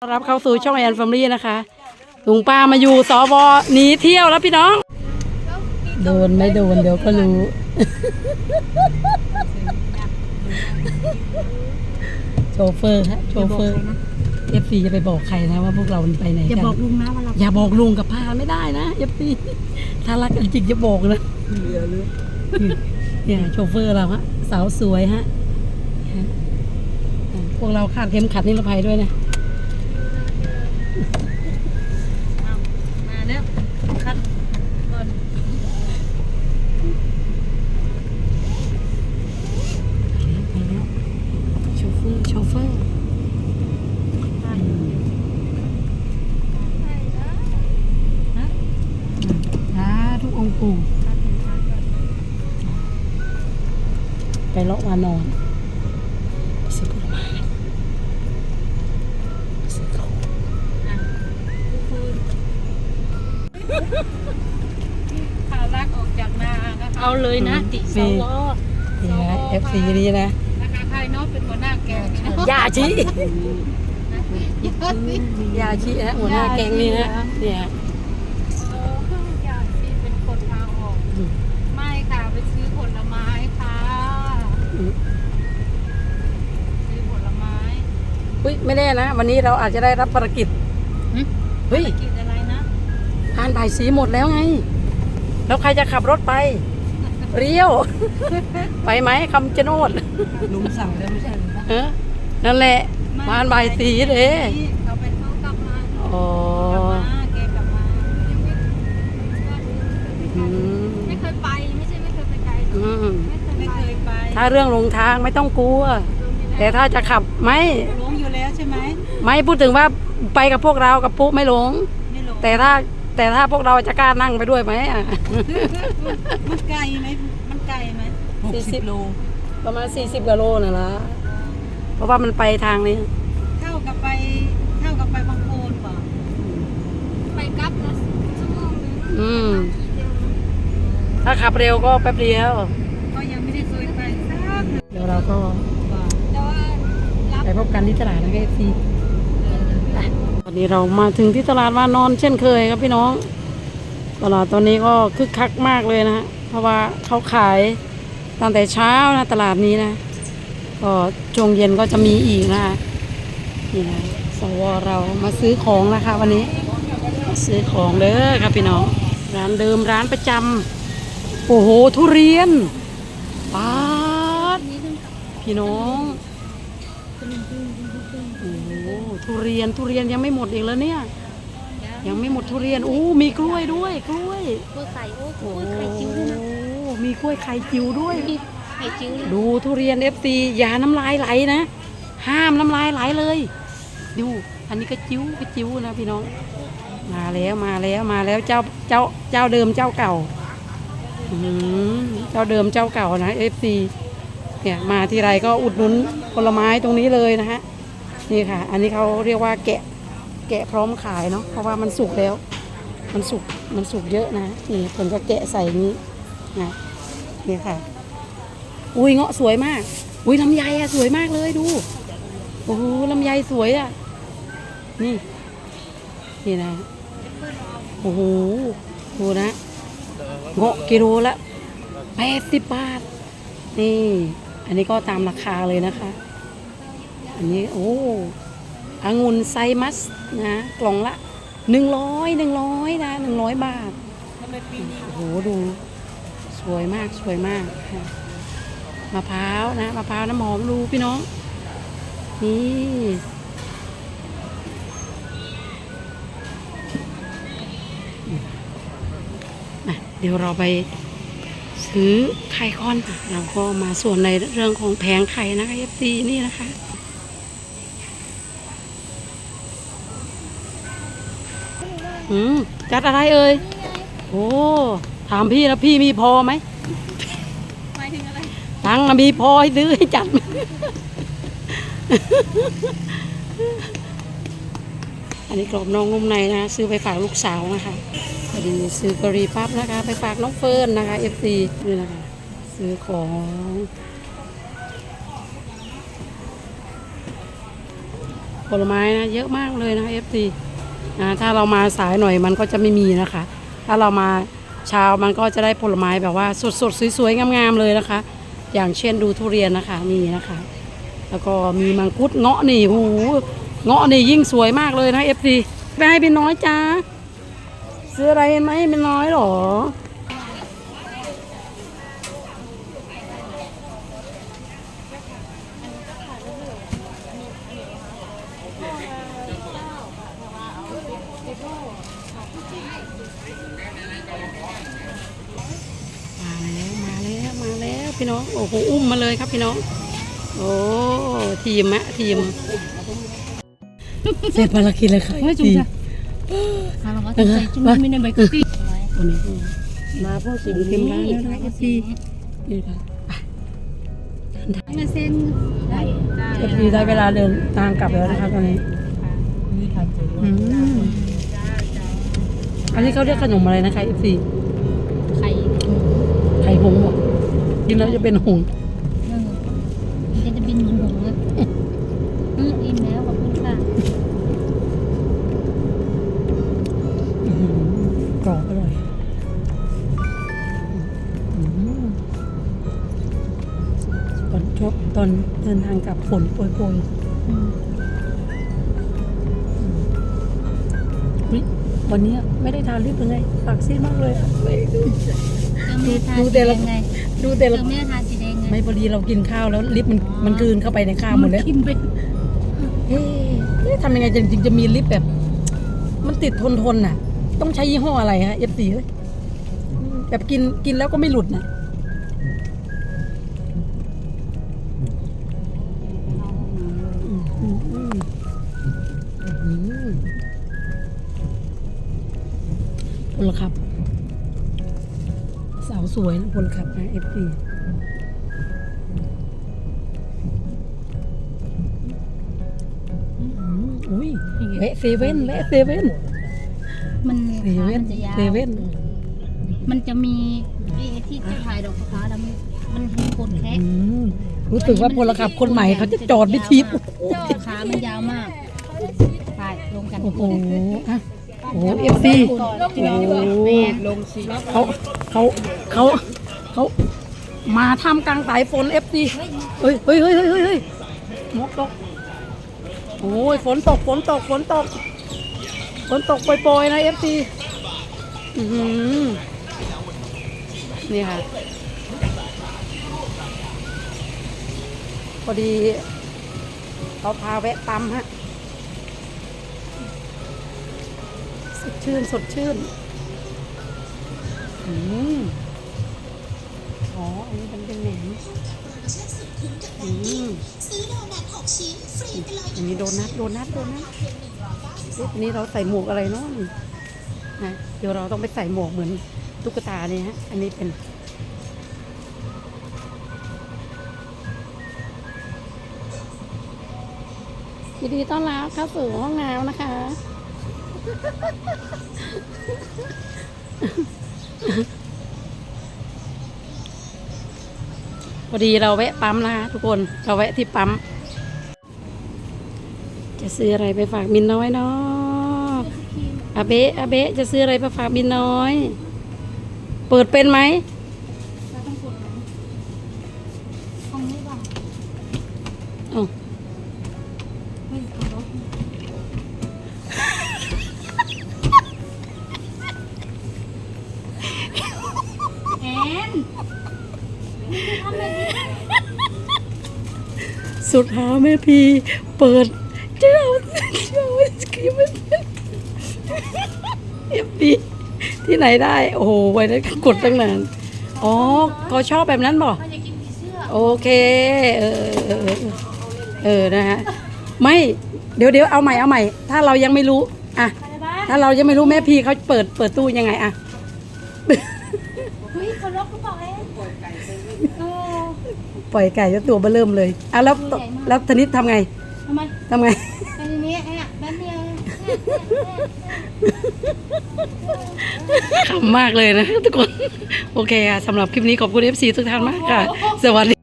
ต้อนรับเข้าสู่ช่องแอนฟมลี่นะคะลุงป้ามาอยู่สวหนีเที่ยวแล้วพี่น้อง โดนไม่โดนเดี๋ยวก็รู้ โชเฟอร์ฮะโชเฟอร์เอฟซีจะไปบอกใครนะว่าพวกเราไปไหนอย่ากันบอกลุงนะว่าเราอย่าบอกลุงกับพาไม่ได้นะเอฟซีถ้ารักกันจริงจะบอกนะเนี่ยโชเฟอร์เราฮะสาวสวยฮะฮะพวกเราคาดเข็มขัดนิรภัยด้วยนะ มาแล้วคัดก่อน ไปแล้วโชเฟอร์โชเฟอร์สาทุกองค์ปู่ไปเลาะวานอนไปซื้อผลไม้ไปซื้อของ ข่าวรักออกจากนานะคะเอาเลยนะ ติสวนี่นะเอฟซีนี่นะนะคะใครเนาะเป็นหัวหน้าแกงยาชียาชีนะหัวหน้าแกงนี่นะเนี่ยโอ้ยาชีเป็นคนพาออกอืมไม่ค่ะไปซื้อผลไม้ค่ะอืมซื้อผลไม้อุ้ยไม่แน่นะ วันนี้เราอาจจะได้รับภารกิจเฮ้ยานบ่ายสีหมดแล้วไง แล้วใครจะขับรถไป เรียว ไปไหมคำชะโนดลุงสั่งแล้วไม่ใช่หรือเปล่าเออนั่นแหละทานบ่ายสีเด้เขาเป็นเขากลับมาอ๋อกลับมาแกกลับมายังไม่อืมไม่เคยไปไม่ใช่ไม่เคยไปไกลอืมไม่เคยไปถ้าเรื่องหลงทางไม่ต้องกลัว แต่ถ้าจะขับไม่หลงอยู่แล้วใช่ไหมไม่พูดถึงว่าไปกับพวกเรากับปุ๊ไม่หลงไม่หลงแต่ถ้า แต่ถ้าพวกเราจะกล้านั่งไปด้วยไหมอะมันไกลไหมมันไกลไหมสี่สิบโลประมาณ 40กิโลน่ะละเพราะว่ามันไปทางนี้ เท่ากับไปเท่ากับไปบางโคนป่ะไปกลับนะชั่วโมงนึงอืม ถ้าขับเร็วก็แป๊บเดียว ก็ยังไม่ได้เคยไปสักเดี๋ยวเราก็แต่ว่ารับไปพบกันที่ตลาดนะเอฟซี นี่เรามาถึงที่ตลาดว่านอนเช่นเคยครับพี่น้อง ตลาดตอนนี้ก็คึกคักมากเลยนะฮะเพราะว่าเขาขายตั้งแต่เช้านะตลาดนี้นะก็ช่วงเย็นก็จะมีอีกนะคะนี่นะสวเรามาซื้อของนะคะวันนี้ซื้อของเด้อครับพี่น้องร้านเดิมร้านประจำโอ้โหทุเรียนปาดพี่น้องโอ้โห ทุเรียนทุเรียนยังไม่หมดอีกแล้วเนี่ย ยังไม่หมดทุเรียนโอ้มีกล้วยด้วย กล้วยกล้วยไข่โอ้กโอ้ล้วยไข่จิ้วด้วยนะมีกล้วยไข่จิ๋วด้วย ไข่จิ้วเลยดูทุเรียนเอฟซีอย่าน้ำลายไหลนะ ห้ามน้ำลายไหลเลย ดู อันนี้ก็จิ้วก็จิ้วนะพี่น้อง มาแล้วมาแล้วมาแล้วเจ้าเจ้าเจ้าเดิมเจ้าเก่าอื้อหือเจ้าเดิมเจ้าเก่านะเอฟซีเนี่ยมาทีไรก็อุดหนุนผลไม้ตรงนี้เลยนะฮะ นี่ค่ะ อันนี้เขาเรียกว่าแกะแกะพร้อมขายเนาะเพราะว่ามันสุกแล้ว มันสุกมันสุกเยอะนะนี่ผมก็แกะใส่นี้นะนี่ค่ะ อุ้ยเงาะสวยมาก อุ้ยลำไยอะสวยมากเลยดูโอ้โหลำไยสวยอะนี่ นี่นะโอ้โหดูนะเงาะกิโลละแปดสิบบาท นี่ อันนี้ก็ตามราคาเลยนะคะ อันนี้โอ้องุ่นไซมัสนะกล่องละหนึ่งร้อยหนึ่งร้อยนะหนึ่งร้อยบาทโอ้โหดู สวยมากสวยมากมะพร้าวนะมะพร้าวน้ำหอมดูพี่น้อง นี่เดี๋ยวเราไปซื้อไข่ก้อนเราก็มาส่วนในเรื่องของแผงไข่นะคะ FC นี่นะคะ อืมจัดอะไรเอ่ยโอ้ถามพี่นะพี่มีพอไหมหมายถึงอะไรตังค์น่ะมีพอให้ซื้อให้จัดไหม อันนี้กรอบนองนุ่มในนะซื้อไปฝากลูกสาวนะคะพอดีซื้อกะหรี่ปั๊บนะคะ ไปฝากน้องเฟิร์นนะคะ FC นี่นะคะ ซื้อของผลไม้นะเยอะมากเลยนะ FC นะถ้าเรามาสายหน่อยมันก็จะไม่มีนะคะ ถ้าเรามาเช้ามันก็จะได้ผลไม้แบบว่าสดๆสวยๆงามๆเลยนะคะ อย่างเช่นดูทุเรียนนะคะนี่นะคะ แล้วก็มีมังคุดเงาะนี่หูเงาะนี่ยิ่งสวยมากเลยนะเอฟซีไปให้เป็นน้อยจ้าซื้ออะไรไหมเป็นน้อยหรอ พี่น้อง โอ้โห อุ้มมาเลยครับพี่น้อง โอ้ ทีมอะทีม เสร็จภารกินแล้วค่ะยจุ๊บจ้ะมารวัตรใจจุ๊บไม่ได้ใบกุ๊กกี้มาพวกสิงเต็มร้านแล้วนะพี่นี่ค่ะมาเซ็นได้ทีได้เวลาเดินทางกลับแล้วนะคะตอนนี้อันนี้เขาเรียกขนมอะไรนะคะ F4 กินแล้วจะเป็นหงส์เออมันจะบินเหมือนหงส์เลยอืมอิ่มแล้วขอบคุณค่ะอื้อหือกรอบอร่อยอืมตอนชอบตอนเดินทางกลับฝนโปรยๆอืมเฮ้ยวันนี้ไม่ได้ทานลิปเลยไงปากซีดมากเลยอะไม่เติมเมทาดูสีแต่แดละงไงดูแต่เติละมเมทาสีแดงไงไม่พอดีเรากินข้าวแล้วลิปมันมันกลืนเข้าไปในข้าวหมดแล้วกินไปเอ๊ะเอ๊ะทำยังไงจริงๆจะมีลิปแบบ มันติดทนทนๆน่ะ ต้องใช้ยี่ห้ออะไรฮะเอฟซีเฮ้ยอืมแบบกินกินแล้วก็ไม่หลุดน่ะอืมอืมอืมอืมพลครับ สาวสวยนะพลขับนะเอฟซีอุ้ยแวะเซเว่นแวะเซเว่นมันเซขาเว่นมันจะยาว เซเว่นมันจะมีไอ้ที่จะถ่ายดอกฟ้าแล้วมันมันมีคนแคะอืมรู้สึกว่าพลขับคนใหม่เขาจะจอดไม่ทิพย์ขามันยาวมากไปลงกันโอ้โหอะ โอ้เอฟซีโอ้โหลงสิเขาเขาเขาเขามาทำกลางสายฝนเอฟซีเฮ้ยเฮ้ยเฮ้ยเฮ้ยเฮ้ยมกตกโอ้ยฝนตกฝนตกฝนตกฝนตกปล่อยๆนะเอฟซีนี่ค่ะ พอดีเขาพาแวะปั๊มฮะ ชื่น สดชื่น อืมอ๋อ อันนี้เป็นเป็นแหนมอืมซื้อโดนัท6ชิ้นฟรีไปเลยอันนี้โดนัท โดนัท โดนัทอันนี้เราใส่หมวกอะไรเนาะนี่นะเดี๋ยวเราต้องไปใส่หมวกเหมือนตุ๊กตาเนี่ยฮะ อันนี้เป็นยินดีต้อนรับเข้าสู่ห้องน้ำนะคะ พอดีเราแวะปั๊มนะคะทุกคนเราแวะที่ปั๊ม จะซื้ออะไรไปฝากมินน้อยเนาะอาเบะอาเบะจะซื้ออะไรไปฝากมินน้อย เปิดเป็นไหม สุดท้ายแม่พีเปิดเจ้าเจ้าสกีมันเอฟพีที่ไหนได้ โอ้โหไว้นั้นกดตั้งนานอ๋อเขาชอบแบบนั้นบ่เขาจะกินผีเสื้อโอเคเออเออเออเออนะฮะไม่เดี๋ยวเดี๋ยวเอาใหม่เอาใหม่ ถ้าเรายังไม่รู้อะถ้าเรายังไม่รู้แม่พีเขาเปิดเปิดตู้ยังไงอะเฮ้ยเขาล็อกกระเป๋า ปล่อยไก่แล้วตัวเบอเริ่มเลยอะแล้วตัวใหญ่มาก แล้วธนิดทำไงทำไมทำไง อันนี้แอะแบบเดียวขำมากเลยนะทุกคน โอเคค่ะสำหรับคลิปนี้ขอบคุณ FC ทุกท่านมากค่ะ สวัสดี